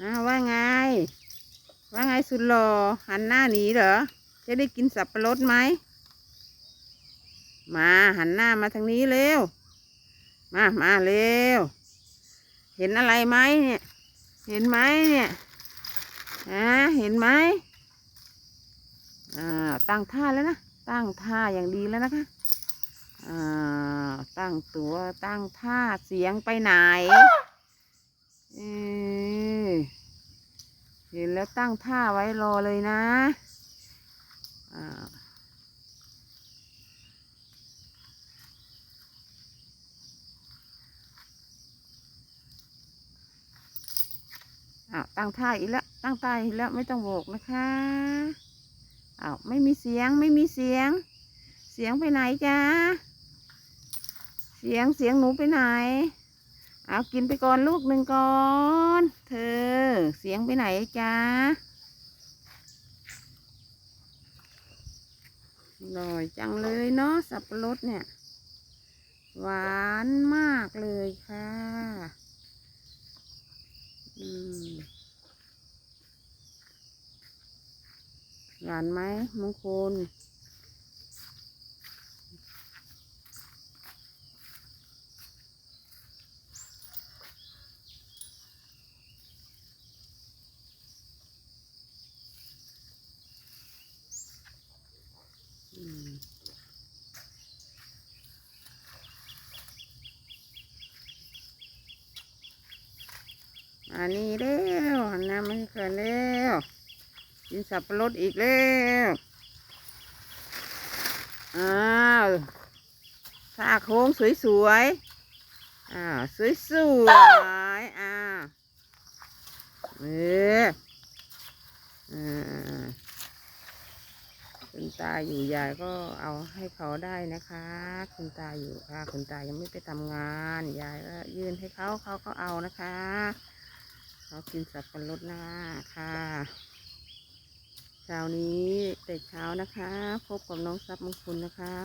อ้าวว่าไง ว่าไงสุดหล่อหันหน้าหนีเหรอ จะได้กินสับปะรดไหม มาหันหน้ามาทางนี้เร็ว มามาเร็ว เห็นอะไรไหมเนี่ย เห็นไหมเนี่ยอ่าเห็นไหมอ่าตั้งท่าแล้วนะ ตั้งท่าอย่างดีแล้วนะคะอ่าตั้งตัวตั้งท่าเสียงไปไหน เอเห็นแล้วตั้งท่าไว้รอเลยนะอ่าอ้าวตั้งท่าอีกแล้วตั้งท่าอีกแล้วไม่ต้องโบกนะคะอ้าวไม่มีเสียงไม่มีเสียง เสียงไปไหนจ๊ะเสียงเสียงหนูไปไหน เอากินไปก่อนลูกหนึ่งก่อน เธอ เสียงไปไหนจ๊ะอร่อยจังเลยเนาะสับปะรดเนี่ย หวานมากเลยค่ะหวานไหมมงคล อันนี้เร็วหันน้ามาให้เกินเร็วกินสับปะรดอีกแล้วอ้าวท่าโค้งสวยๆอ้าวสวยๆอ้าวเอออ่าคุณตาอยู่ยายก็เอาให้เขาได้นะคะ คุณตาอยู่ค่ะ คุณตายังไม่ไปทำงานยายก็ยื่นให้เขาเขาก็เอานะคะ เขากินสับปะรดหนะค่ะเช้านี้แต่เช้านะคะ พบกับน้องซับมงคลนะคะ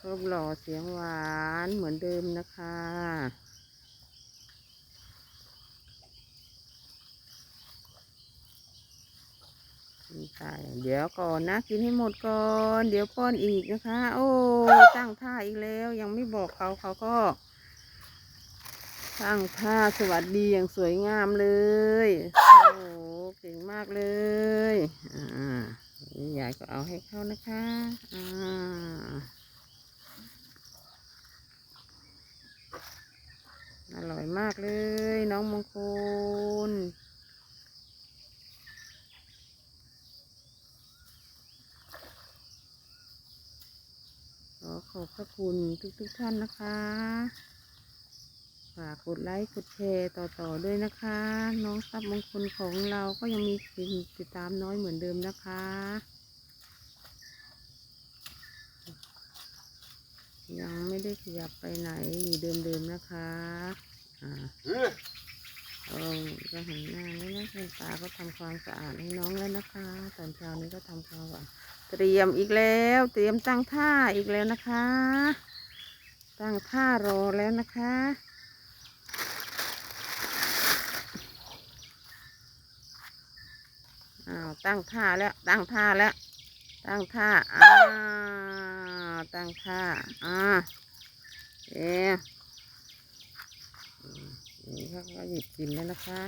พบหล่อเสียงหวานเหมือนเดิมนะคะใช่เดี๋ยวก่อนนะ กินให้หมดก่อน เดี๋ยวป้อนอีกนะคะ โอ้ตั้งท่าอีกแล้ว ยังไม่บอกเขาเขาก็ ตั้งท่าสวัสดีอย่างสวยงามเลย โอ้โหเก่งมากเลย อ่ายายก็เอาให้เขานะคะ อ่าอร่อยมากเลย น้องมงคลขอขอบพระคุณทุกๆทท่านนะคะ ฝากกดไลค์กดแชร์ต่อๆด้วยนะคะ น้องทรัพย์มงคลของเราก็ยังมีคนติดตามน้อยเหมือนเดิมนะคะยังไม่ได้ขยับไปไหนอยู่เดิมๆนะคะ อ่าเออก็หันหน้าแล้วนะคุณตาก็ทำความสะอาดให้น้องแล้วนะคะ ตอนเช้านี้ก็ทำความสะอาดเตรียมอีกแล้ว เตรียมตั้งท่าอีกแล้วนะคะ ตั้งท่ารอแล้วนะคะ อ้าวตั้งท่าแล้ว ตั้งท่าแล้ว ตั้งท่าอ้าวตั้งท่าอ่าเอ๊ะอืมนี่เขาก็หยิบกินแล้วนะคะ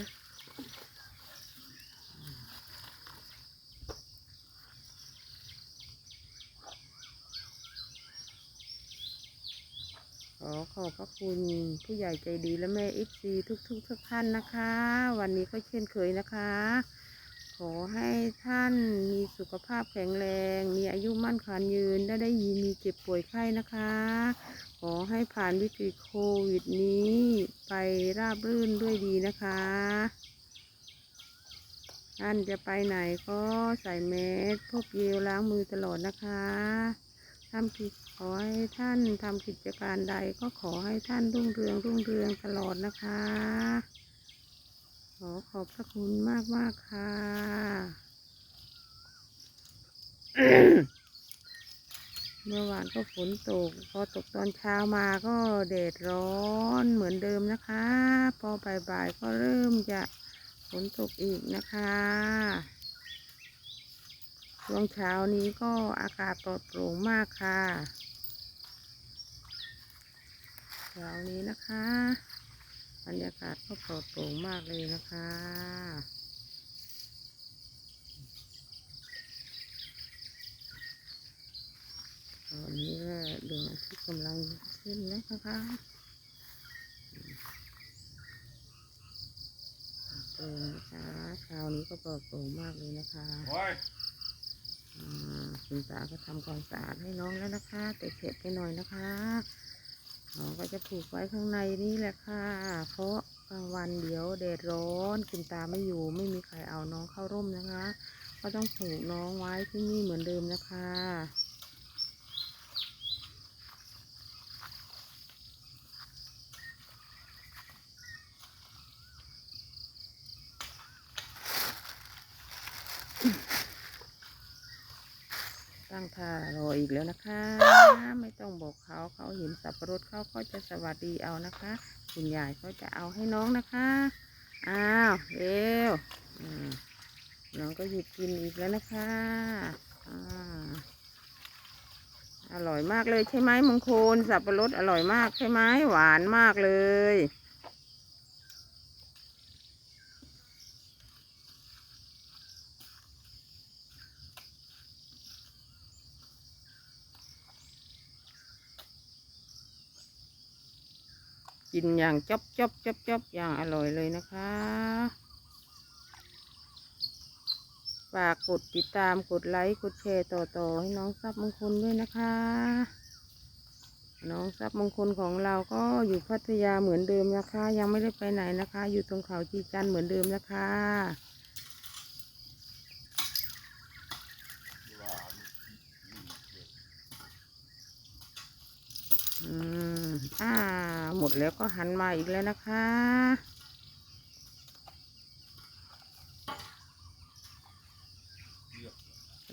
ขอขอบพระคุณผู้ใหญ่ใจดีและแม่เอฟซีทุกทุกๆทุกท่านนะคะ วันนี้ก็เช่นเคยนะคะ ขอให้ท่านมีสุขภาพแข็งแรง มีอายุมั่นขวัญยืนและได้ยินมีเจ็บป่วยไข้นะคะ ขอให้ผ่านวิกฤตโควิดนี้ไปราบรื่นด้วยดีนะคะ ท่านจะไปไหนก็ใส่แมสพกเจลล้างมือตลอดนะคะทำกิจขอให้ท่านทำกิจการใดก็ขอให้ท่านรุ่งเรืองรุ่งเรืองตลอดนะคะ ขอขอบพระคุณมากมากๆค่ะ เมื่อวานก็ฝนตก พอตกตอนเช้ามาก็แดดร้อนเหมือนเดิมนะคะพออบ่ายๆก็เริ่มจะฝนตกอีกนะคะช่วงเช้านี้ก็อากาศปลอดโปร่งมากค่ะเช้านี้นะคะบ รรยากาศก็ปลอดโปร่งมากเลยนะคะ ตอนนี้ก็ดวงอาทิตย์กำลังขึ้นนะคะปลอดโปร่งนะคะเช้านี้ก็ปลอดโปร่งมากเลยนะคะโอ้ยอ่าคุณตาก็ทำความสะอาดให้น้องแล้วนะคะแต่เข็ดไปหน่อยนะคะ น้องก็จะผูกไว้ข้างในนี่แหละค่ะ เพราะกลางวันเดี๋ยวแดดร้อนคุณตาไม่อยู่ ไม่มีใครเอาน้องเข้าร่มนะคะ ก็ต้องผูกน้องไว้ที่นี่เหมือนเดิมนะคะ ตั้งท่ารออีกแล้วนะคะ ไม่ต้องบอกเขาเขาเห็นสับปะรดเขาก็จะสวัสดีเอานะคะ คุณยายก็จะเอาให้น้องนะคะ อ้าวเร็วน้องก็หยุดกินอีกแล้วนะคะอ่าอร่อยมากเลยใช่ไหมมงคลสับปะรดอร่อยมากใช่ไหมหวานมากเลย กินอย่างจบจบจบจบอย่างอร่อยเลยนะคะ ฝากกดติดตามกดไลค์กดแชร์ต่อๆให้น้องทรัพย์มงคลด้วยนะคะ น้องทรัพย์มงคลของเราก็อยู่พัทยาเหมือนเดิมนะคะ ยังไม่ได้ไปไหนนะคะ อยู่ตรงเขาจีจันเหมือนเดิมนะคะอืมอ่า ดแล้วก็หันมาอีกแล้วนะคะ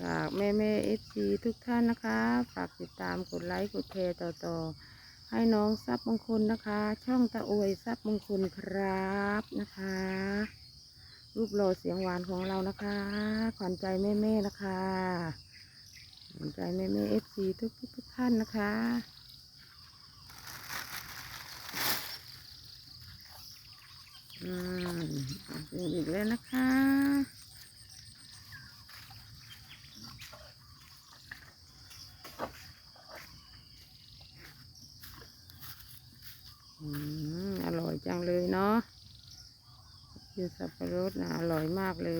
ฝากแม่แม่เอฟซีทุกท่านนะคะ ฝากติดตามกดไลค์กดแชร์ต่อๆ ให้น้องทรัพย์มงคลนะคะ ช่องตะอวยทรัพย์มงคลครับนะคะ รูปหล่อเสียงหวานของเรานะคะขวัญใจแม่แม่นะคะขวัญใจแม่แม่เอฟซีทุกทุกท่านนะคะ อืมอีกแล้วนะคะ อืม อร่อยจังเลยเนาะยูสับปะรดนะอร่อยมากเล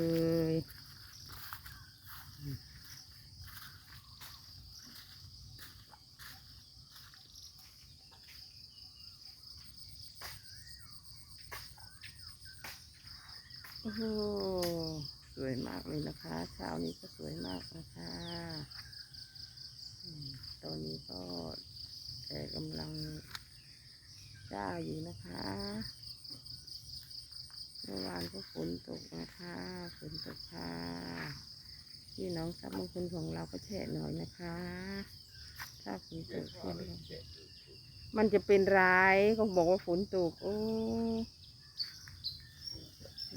ย โอ้โหสวยมากเลยนะคะเช้านี้ก็สวยมากนะคะตอนนี้ก็แดดกำลังจ้าอยู่นะคะเมื่อวานก็ฝนตกนะคะฝนตกค่ะพี่น้องซับมงคลของเราก็แฉะหน่อยนะคะ ถ้าฝนตกมันจะเป็นร้ายก็บอกว่าฝนตกโอ้ม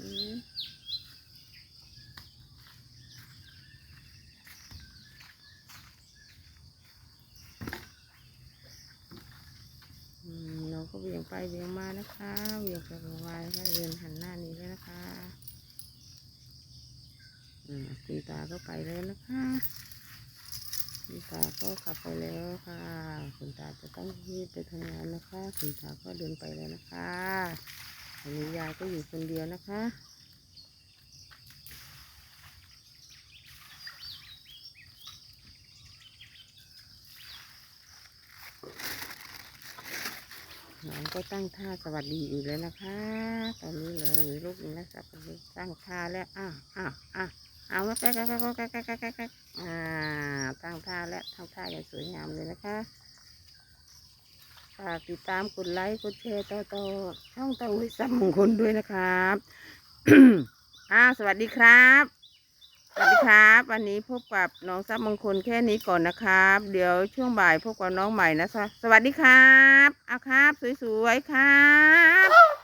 อืมน้องก็เบี่ยงไปเบี่ยงมา นะคะเบี่ยงไปเบี่ยงมานะคะเดินหันหน้านี้แล้วนะคะอืมคุณตาก็ไปแล้วนะคะคุณตาก็กลับไปแล้วค่ะ คุณตาจะต้องรีบไปทำงานนะคะ คุณตาก็เดินไปแล้วนะคะอันนี้ยายก็อยู่คนเดียวนะคะ น้องก็ตั้งท่าสวัสดีอีกเลยนะคะ ตอนนี้เลยลูกนี้นะครับตีตั้งท่าแล้วอ้าวอ้าวอ้าวเอาแล้วก็ก็ก็ก็ก็ก็ก็อ่าตั้งท่าแล้วทำท่าอย่างสวยงามเลยนะคะฝากติดตามกดไลค์กดแชร์ต่อต่อช่องตะวิสัมมงคลด้วยนะครับอ้าวสวัสดีครับ วัสดีครับ วันนี้พบกับน้องทรัพย์มงคลแค่นี้ก่อนนะครับ เดี๋ยวช่วงบ่ายพบกับน้องใหม่นะคะ สวัสดีครับเอาครับ สวยๆครับ